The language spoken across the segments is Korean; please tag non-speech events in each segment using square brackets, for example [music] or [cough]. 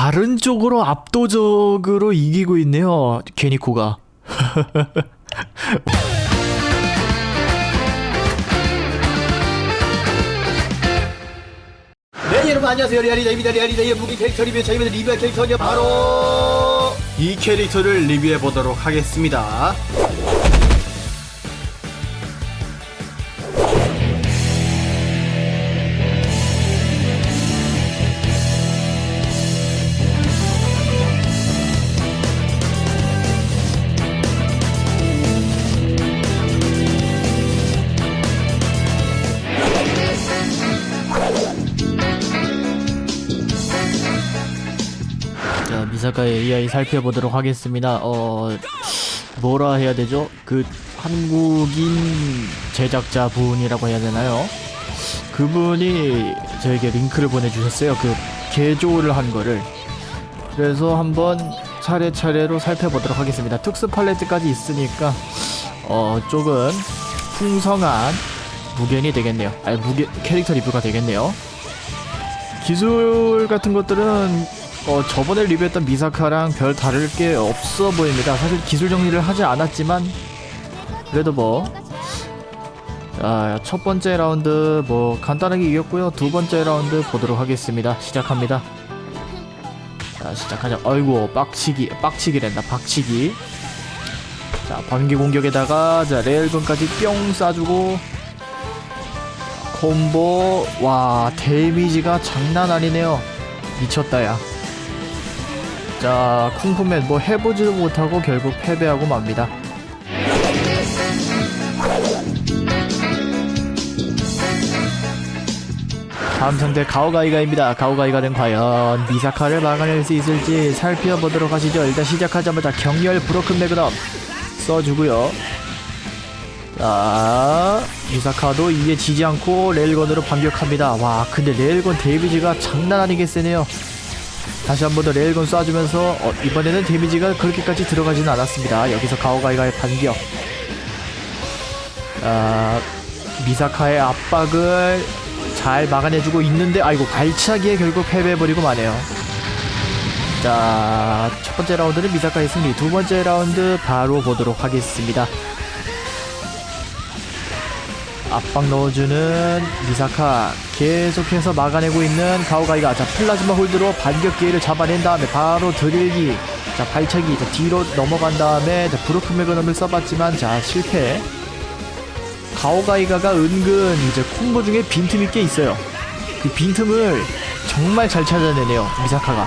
다른 쪽으로 압도적으로 이기고 있네요. 게니코가. [laughs] 네 여러분 안녕하세요 리아리다입니다 리아리다의 무기 캐릭터 리뷰 자 이번에 리뷰할 캐릭터는 바로 이 캐릭터를 리뷰해 보도록 하겠습니다 자, 미사카의 AI 살펴보도록 하겠습니다. 어, 뭐라 해야 되죠? 그 한국인 제작자 분이라고 해야 되나요? 그분이 저에게 링크를 보내주셨어요. 그 개조를 한 거를. 그래서 한번 차례차례로 살펴보도록 하겠습니다. 특수 팔레트까지 있으니까 어 조금 풍성한 무견이 되겠네요. 아니 무게 캐릭터 리뷰가 되겠네요. 기술 같은 것들은 어, 저번에 리뷰했던 미사카랑 별 다를 게 없어 보입니다. 사실 기술 정리를 하지 않았지만 그래도 뭐. 자, 첫 번째 라운드 뭐 간단하게 이겼고요. 두 번째 라운드 보도록 하겠습니다. 시작합니다. 자, 시작하자. 아이고, 빡치기, 빡치기랜다. 박치기. 자, 번개 공격에다가 자, 레일건까지 뿅 쏴주고 콤보 와 데미지가 장난 아니네요 미쳤다 야 자, 쿵푸맨 뭐 해보지도 못하고 결국 패배하고 맙니다. 다음 상대 가오가이가입니다. 가오가이가는 과연 미사카를 막아낼 수 있을지 살펴보도록 하시죠. 일단 시작하자마자 경렬 브로큰 매그넘 써주고요. 자, 미사카도 이에 지지 않고 레일건으로 반격합니다. 와, 근데 레일건 데미지가 장난 아니게 세네요. 다시 한 번 더 레일건 쏴주면서 어, 이번에는 데미지가 그렇게까지 들어가지는 않았습니다. 여기서 가오가이가의 반격. 아, 미사카의 압박을 잘 막아내주고 있는데 아이고 발차기에 결국 패배해버리고 마네요. 자, 첫 번째 라운드는 미사카의 승리. 두 번째 라운드 바로 보도록 하겠습니다. 압박 넣어주는 미사카 계속해서 막아내고 있는 가오가이가 자 플라즈마 홀드로 반격 기회를 잡아낸 다음에 바로 드릴기 자 발차기 자 뒤로 넘어간 다음에 자 브로큰 매그넘을 써봤지만 자 실패. 가오가이가가 은근 이제 콤보 중에 빈틈이 꽤 있어요. 그 빈틈을 정말 잘 찾아내네요 미사카가.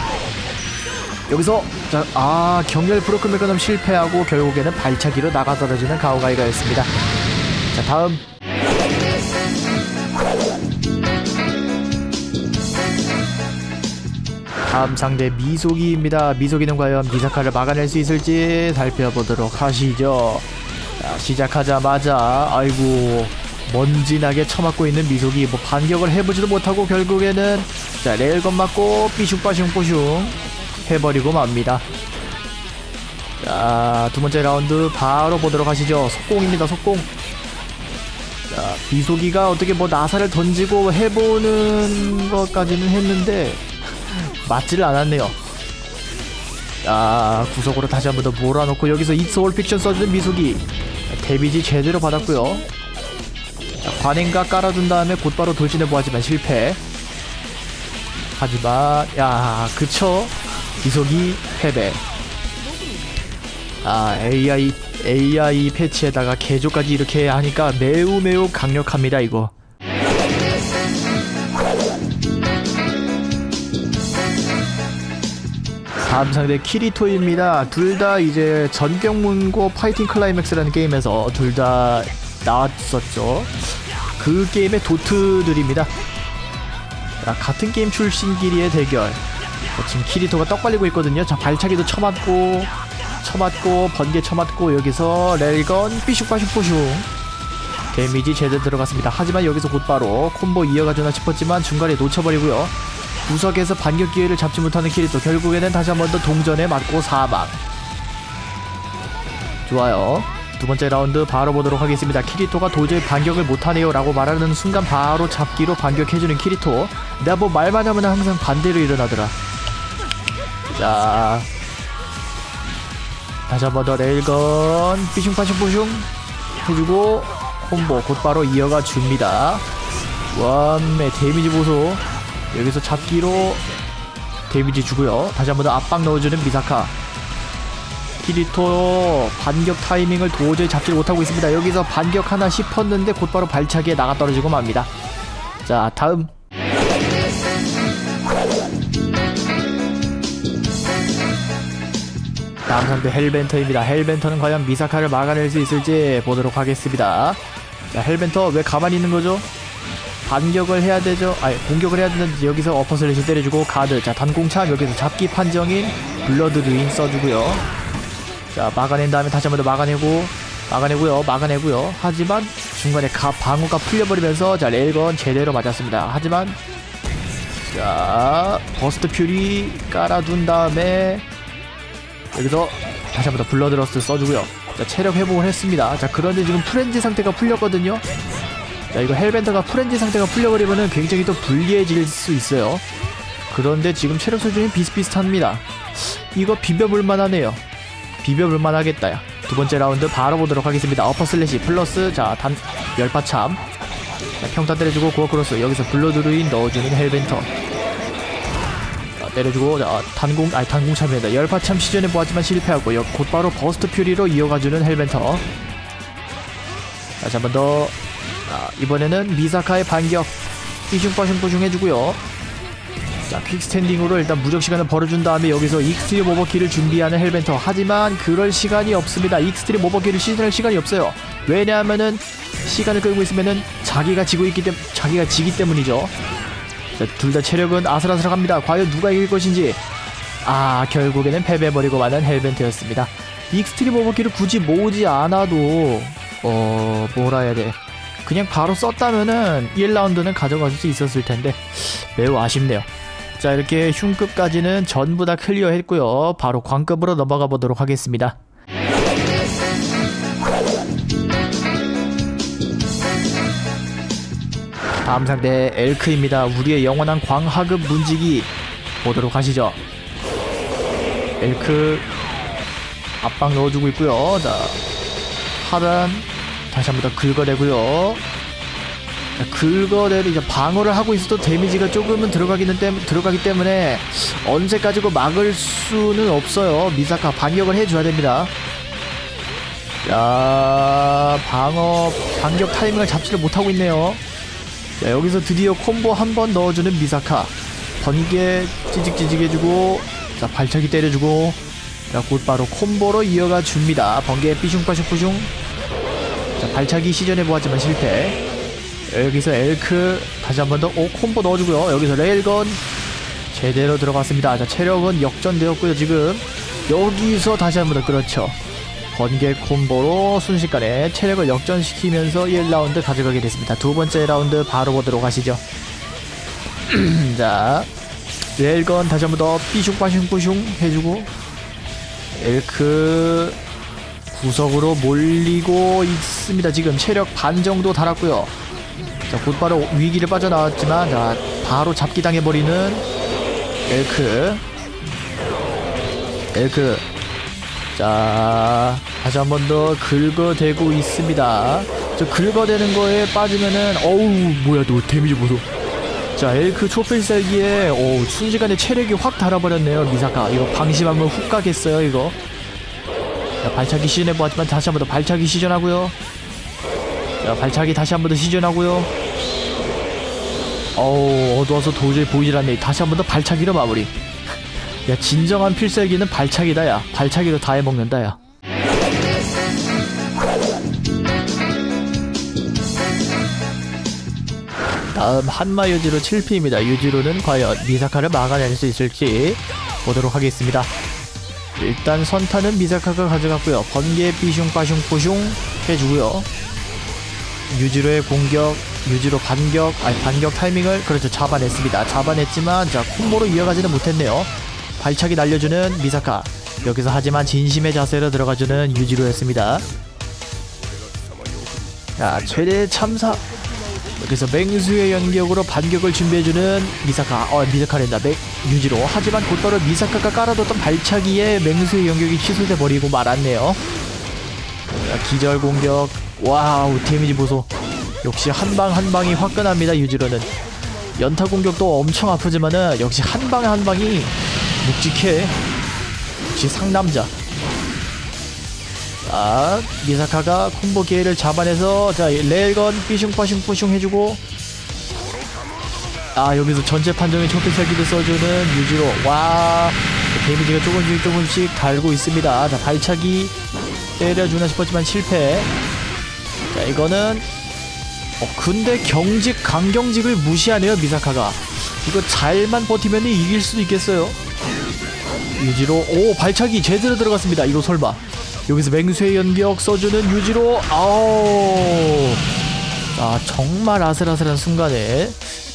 여기서 자, 아 경렬 브로큰 매그넘 실패하고 결국에는 발차기로 나가 떨어지는 가오가이가였습니다. 자 다음 다음 상대 미소기입니다. 미소기는 과연 미사카를 막아낼 수 있을지 살펴보도록 하시죠. 자, 시작하자마자 아이고 먼지나게 처맞고 있는 미소기 뭐 반격을 해보지도 못하고 결국에는 자 레일건 맞고 삐슝빠슝뽀슝 해버리고 맙니다. 자 두 번째 라운드 바로 보도록 하시죠. 속공입니다. 속공. 자 미소기가 어떻게 뭐 나사를 던지고 해보는 것까지는 했는데 맞지를 않았네요. 아 구석으로 다시 한 번 더 몰아놓고 여기서 익스올 픽션 써주는 미숙이 데미지 제대로 받았고요. 자, 관행가 깔아준 다음에 곧바로 돌진해 보았지만 실패. 하지만 야 그쵸 미속이 패배. 아 AI AI 패치에다가 개조까지 이렇게 하니까 매우 매우 강력합니다 이거. 다음 상대 키리토입니다. 둘 다 이제 전경문고 파이팅 클라이맥스라는 게임에서 둘 다 나왔었죠. 그 게임의 도트들입니다. 자, 같은 게임 출신끼리의 대결. 자, 지금 키리토가 떡 발리고 있거든요. 자, 발차기도 쳐맞고, 쳐맞고, 번개 쳐맞고, 여기서 렐건 삐슉빠슉뽀슉. 데미지 제대로 들어갔습니다. 하지만 여기서 곧바로 콤보 이어가주나 싶었지만 중간에 놓쳐버리고요. 구석에서 반격 기회를 잡지 못하는 키리토 결국에는 다시 한 번 더 동전에 맞고 사망. 좋아요. 두 번째 라운드 바로 보도록 하겠습니다. 키리토가 도저히 반격을 못하네요 라고 말하는 순간 바로 잡기로 반격해주는 키리토. 내가 뭐 말만 하면 항상 반대로 일어나더라. 자. 다시 한 번 더 레일건. 삐슝 빠슝뽀슝. 해주고 콤보 곧바로 이어가 줍니다. 완매 데미지 보소 여기서 잡기로 데미지 주고요 다시 한 번 더 압박 넣어주는 미사카 키리토 반격 타이밍을 도저히 잡지 못하고 있습니다 여기서 반격 하나 씹었는데 곧바로 발차기에 나가 떨어지고 맙니다 자 다음 다음 상대 헬벤터입니다. 헬벤터는 과연 미사카를 막아낼 수 있을지 보도록 하겠습니다. 자, 헬벤터 왜 가만히 있는 거죠? 반격을 해야 되죠? 아니, 공격을 해야 되는데 여기서 어퍼슬래시 때려주고 가드. 자, 단공차 여기서 잡기 판정인 블러드 루인 써주고요. 자, 막아낸 다음에 다시 한 번 더 막아내고 막아내고요. 막아내고요. 하지만 중간에 가, 방어가 풀려버리면서 자, 레일건 제대로 맞았습니다. 하지만 자, 버스트 퓨리 깔아둔 다음에 여기서 다시 한 번 더 블러드러스트 써주고요. 자, 체력 회복을 했습니다. 자, 그런데 지금 프렌지 상태가 풀렸거든요. 자, 이거 헬벤더가 프렌지 상태가 풀려버리면은 굉장히 또 불리해질 수 있어요. 그런데 지금 체력 수준이 비슷비슷합니다. 이거 비벼볼만 하네요. 비벼볼만 하겠다, 야. 두 번째 라운드 바로 보도록 하겠습니다. 어퍼 슬래시 플러스, 자, 단, 열파참. 자, 평타 때려주고 고어 크로스. 여기서 블러드루인 넣어주는 헬벤터. 자, 때려주고 자, 단공 아니 단공 참여다 열파참 시전에 보았지만 실패하고 역 곧바로 버스트 퓨리로 이어가주는 헬벤터 다시 한 번 더 이번에는 미사카의 반격 삐슝빠슝뽀슝 해주고요 자 퀵스탠딩으로 일단 무적 시간을 벌어준 다음에 여기서 익스트림 오버키를 준비하는 헬벤터 하지만 그럴 시간이 없습니다 익스트림 오버키를 시전할 시간이 없어요 왜냐하면은 시간을 끌고 있으면은 자기가 지고 있기 때문에 자기가 지기 때문이죠 둘다 체력은 아슬아슬합니다. 과연 누가 이길 것인지. 아, 결국에는 패배해버리고 마는 헬벤트였습니다. 익스트림 오버키를 굳이 모으지 않아도, 어, 뭐라 해야 돼. 그냥 바로 썼다면은 1라운드는 가져갈 수 있었을 텐데, 매우 아쉽네요. 자, 이렇게 흉급까지는 전부 다 클리어 했고요. 바로 광급으로 넘어가 보도록 하겠습니다. 다음 상대 엘크입니다. 우리의 영원한 광하급 문지기 보도록 하시죠. 엘크 압박 넣어주고 있고요. 자 하단 다시 한 번 더 긁어내고요. 자, 긁어내도 이제 방어를 하고 있어도 데미지가 조금은 들어가기는 때, 들어가기 때문에 언제까지고 막을 수는 없어요. 미사카 반격을 해줘야 됩니다. 자 방어 반격 타이밍을 잡지를 못하고 있네요. 자, 여기서 드디어 콤보 한 번 넣어주는 미사카 번개 찌직찌직 해주고 자 발차기 때려주고 자 곧바로 콤보로 이어가 줍니다 번개 삐슝빠슝뿌슝 자 발차기 시전해 보았지만 실패. 여기서 엘크 다시 한 번 더 오 콤보 넣어주고요. 여기서 레일건 제대로 들어갔습니다. 자 체력은 역전되었고요 지금. 여기서 다시 한 번 더 그렇죠. 번개 콤보로 순식간에 체력을 역전시키면서 1라운드 가져가게 됐습니다. 두 번째 라운드 바로 보도록 하시죠. [clears throat] 자, 레일건 다시 한 번 더 삐슝빠슝뿌슝 해주고 엘크 구석으로 몰리고 있습니다. 지금 체력 반 정도 달았고요. 자, 곧바로 위기를 빠져나왔지만 자, 바로 잡기 당해버리는 엘크. 엘크. 자 다시 한 번 더 긁어대고 있습니다. 저 긁어대는 거에 빠지면은 어우 뭐야 너 데미지 보소. 자 엘크 초필살기에 오 순식간에 체력이 확 달아버렸네요 미사카. 이거 방심 하면 훅 가겠어요 이거 자 발차기 시전해보았지만 다시 한 번 더 발차기 시전하고요. 자 발차기 다시 한 번 더 시전하고요. 어우 어두워서 도저히 보이질 않네. 다시 한 번 더 발차기로 마무리. [laughs] 야 진정한 필살기는 발차기다 야. 발차기로 다 해먹는다 야. 다음 한마 유지로 7피입니다. 유지로는 과연 미사카를 막아낼 수 있을지 보도록 하겠습니다 일단 선타는 미사카가 가져갔고요. 번개 삐슝 빠슝 뿌슝 해주고요. 유지로의 공격 유지로 반격 아니 반격 타이밍을 그렇죠. 잡아냈습니다. 잡아냈지만 자 콤보로 이어가지는 못했네요. 발차기 날려주는 미사카. 여기서 하지만 진심의 자세로 들어가주는 유지로였습니다. 자 최대 참사 여기서 맹수의 연격으로 반격을 준비해주는 미사카 어 미사카랜다. 맹 유지로. 하지만 곧바로 미사카가 깔아뒀던 발차기에 맹수의 연격이 취소돼 버리고 말았네요. 자, 기절 공격. 와우 데미지 보소. 역시 한 방 한 방이 화끈합니다 유지로는. 연타 공격도 엄청 아프지만은 역시 한 방에 한 방이 묵직해. 역시 상남자 자 미사카가 콤보 기회를 잡아내서 자 레일건 삐슝 빠슝 뿌슝 해주고. 아 여기서 전체 판정의 초필살기도 써주는 유지로. 와 데미지가 조금씩 조금씩 달고 있습니다. 자 발차기 때려주나 싶었지만 실패. 자 이거는 어 근데 경직 강경직을 무시하네요 미사카가. 이거 잘만 버티면 이길 수도 있겠어요. 유지로 오 발차기 제대로 들어갔습니다. 이거 설마 여기서 맹수의 연격 써주는 유지로 아우 아 정말 아슬아슬한 순간에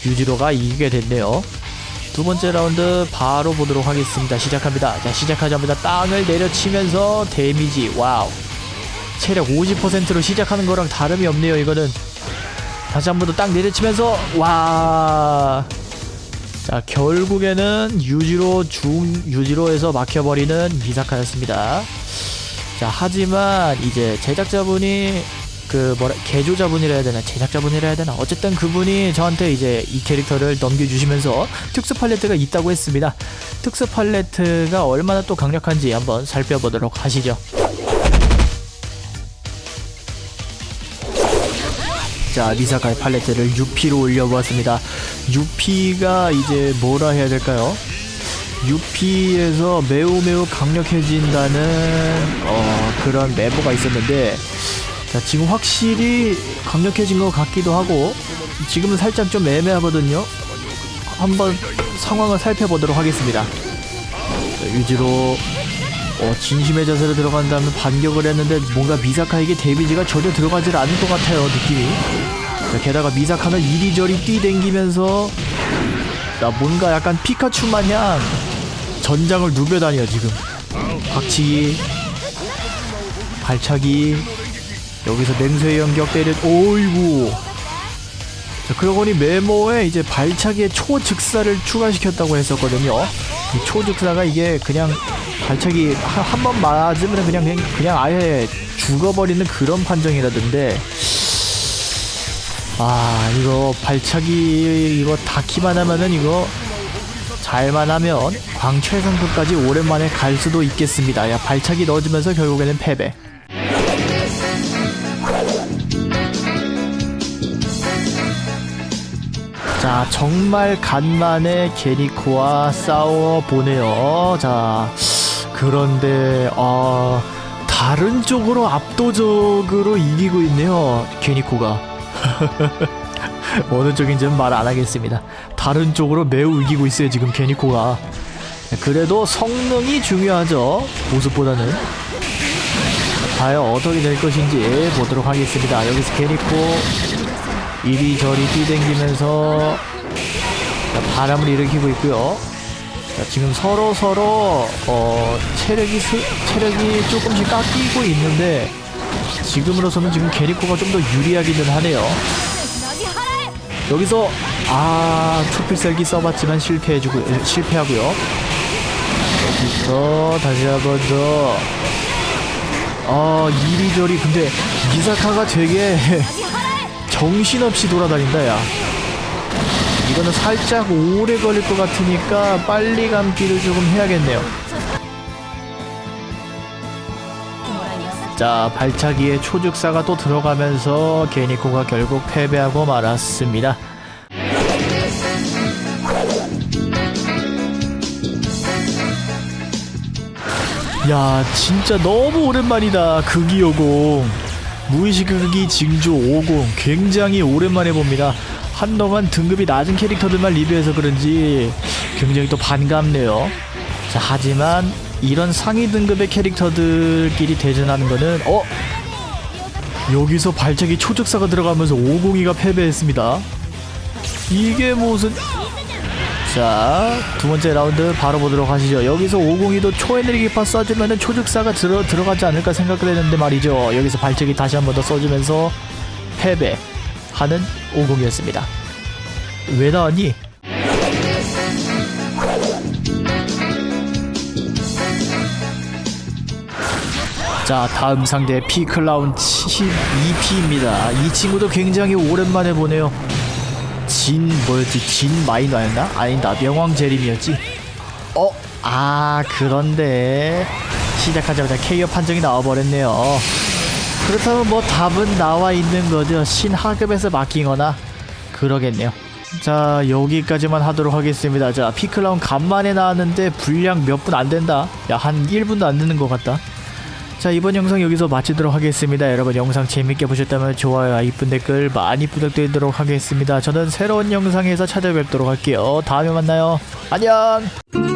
유지로가 이기게 됐네요. 두 번째 라운드 바로 보도록 하겠습니다. 시작합니다. 자 시작하자마자 땅을 내려치면서 데미지 와우. 체력 50%로 시작하는 거랑 다름이 없네요 이거는. 다시 한 번 더 땅 내려치면서 와. 자 결국에는 유지로 중 유지로에서 막혀버리는 미사카였습니다. 자 하지만 이제 제작자분이 그 뭐라 개조자분이라 해야 되나 제작자분이라 해야 되나 어쨌든 그분이 저한테 이제 이 캐릭터를 넘겨주시면서 특수 팔레트가 있다고 했습니다. 특수 팔레트가 얼마나 또 강력한지 한번 살펴보도록 하시죠. 자 미사카의 팔레트를 6P로 올려보았습니다 6P가 이제 뭐라 해야 될까요 6P에서 매우 매우 강력해진다는 어, 그런 메모가 있었는데 자 지금 확실히 강력해진 것 같기도 하고 지금은 살짝 좀 애매하거든요. 한번 상황을 살펴보도록 하겠습니다. 자, 유지로 어, 진심의 자세로 들어간 다음에 반격을 했는데 뭔가 미사카에게 데미지가 전혀 들어가질 않을 것 같아요 느낌이. 자, 게다가 미사카는 이리저리 뛰댕기면서 나 뭔가 약간 피카츄 마냥 전장을 누벼 다녀 지금. 박치기 발차기 여기서 맹수의 연격 때린 오이구. 자 그러고 보니 메모에 이제 발차기에 초즉사를 추가시켰다고 했었거든요. 이 초즉사가 이게 그냥 발차기 한 번 맞으면 그냥, 그냥 그냥 아예 죽어버리는 그런 판정이라던데. 아 이거 발차기 이거 닿기만 하면은 이거 잘만 하면 광최상급까지 오랜만에 갈 수도 있겠습니다. 야 발차기 넣어주면서 결국에는 패배. 자 정말 간만에 게니코와 싸워 보네요. 자 그런데 어 다른 쪽으로 압도적으로 이기고 있네요 게니코가 [laughs] 어느 쪽인지는 말 안 하겠습니다 다른 쪽으로 매우 이기고 있어요 지금 게니코가 그래도 성능이 중요하죠 모습보다는 과연 어떻게 될 것인지 보도록 하겠습니다 여기서 게니코 이리저리 뛰댕기면서 자, 바람을 일으키고 있고요. 자, 지금 서로 서로 어, 체력이 스, 체력이 조금씩 깎이고 있는데 지금으로서는 지금 게리코가 좀 더 유리하기는 하네요. 여기서 아 초필살기 써봤지만 실패해주고 에, 실패하고요. 여기서 다시 한번 더. 아 이리저리 근데 미사카가 되게 [laughs] 정신없이 돌아다닌다 야 이거는 살짝 오래 걸릴 것 같으니까 빨리 감기를 조금 해야겠네요 자 발차기에 초죽사가 또 들어가면서 게니코가 결국 패배하고 말았습니다. 야 진짜 너무 오랜만이다 극이 오공 무의식 극이 징조 50 굉장히 오랜만에 봅니다. 한동안 등급이 낮은 캐릭터들만 리뷰해서 그런지 굉장히 또 반갑네요. 자 하지만 이런 상위 등급의 캐릭터들끼리 대전하는 거는 어? 여기서 발차기 초적사가 들어가면서 502가 패배했습니다 이게 무슨 자, 두 번째 라운드 바로 보도록 하시죠. 여기서 502도 초에너지파 써주면은 초즉사가 들어, 들어가지 않을까 생각을 했는데 말이죠. 여기서 발차기 다시 한 번 더 써주면서 패배하는 50이었습니다. 왜 나왔니? 자 다음 상대 피클라운 72P입니다. 이 친구도 굉장히 오랜만에 보네요. 진 뭐였지? 진 마이너였나? 아니다 명왕 제림이었지. 어? 아 그런데 시작하자마자 KO 판정이 나와버렸네요. 그렇다면 뭐 답은 나와 있는 거죠. 신하급에서 맡기거나 그러겠네요. 자 여기까지만 하도록 하겠습니다. 자 피클라운 간만에 나왔는데 분량 몇 분 안 된다. 야 한 1분도 안 되는 것 같다. 자 이번 영상 여기서 마치도록 하겠습니다. 여러분 영상 재밌게 보셨다면 좋아요와 이쁜 댓글 많이 부탁드리도록 하겠습니다. 저는 새로운 영상에서 찾아뵙도록 할게요. 다음에 만나요. 안녕.